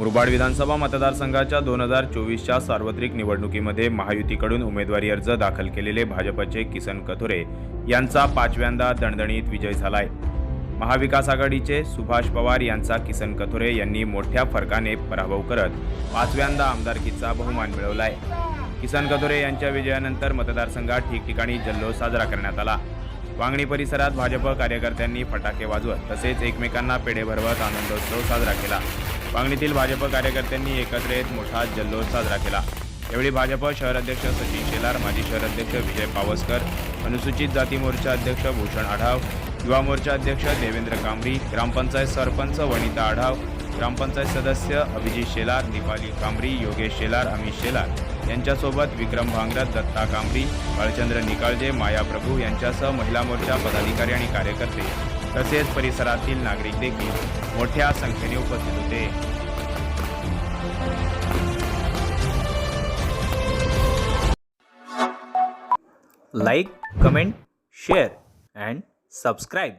मुरबाड विधानसभा मतदारसंघाच्या दोन हजार चोवीसच्या सार्वत्रिक निवडणुकीमध्ये महायुतीकडून उमेदवारी अर्ज दाखल केलेले भाजपचे किसन कथोरे यांचा पाचव्यांदा दणदणीत विजय झालाय. महाविकास आघाडीचे सुभाष पवार यांचा किसन कथोरे यांनी मोठ्या फरकाने पराभव करत पाचव्यांदा आमदारकीचा बहुमान मिळवलाय. किसन कथोरे यांच्या विजयानंतर मतदारसंघात ठिकठिकाणी जल्लोष साजरा करण्यात आला. वांगणी परिसरात भाजप कार्यकर्त्यांनी फटाके वाजवत तसेच एकमेकांना पेढे भरवत आनंदोत्सव साजरा केला. वांगणीतील भाजप कार्यकर्त्यांनी एकत्र येत मोठा जल्लोष साजरा केला. यावेळी भाजप शहर अध्यक्ष सचिन शेलार माजी शहर अध्यक्ष विजय पावसकर अनुसूचित जाती मोर्चा अध्यक्ष भूषण आढाव युवा मोर्चा अध्यक्ष देवेंद्र कांबरी ग्रामपंचायत सरपंच वनिता आढाव ग्रामपंचायत सदस्य अभिजित शेलार दीपाली कांबरी योगेश शेलार अमित शेलार यांच्यासोबत विक्रम भांगरत दत्ता कांबरी बाळचंद्र निकाळजे माया प्रभू यांच्यासह महिला मोर्चा पदाधिकारी आणि कार्यकर्ते तसेच परिसरातील नागरिक देखील मोठ्या संख्येने उपस्थित होते. Like comment share and subscribe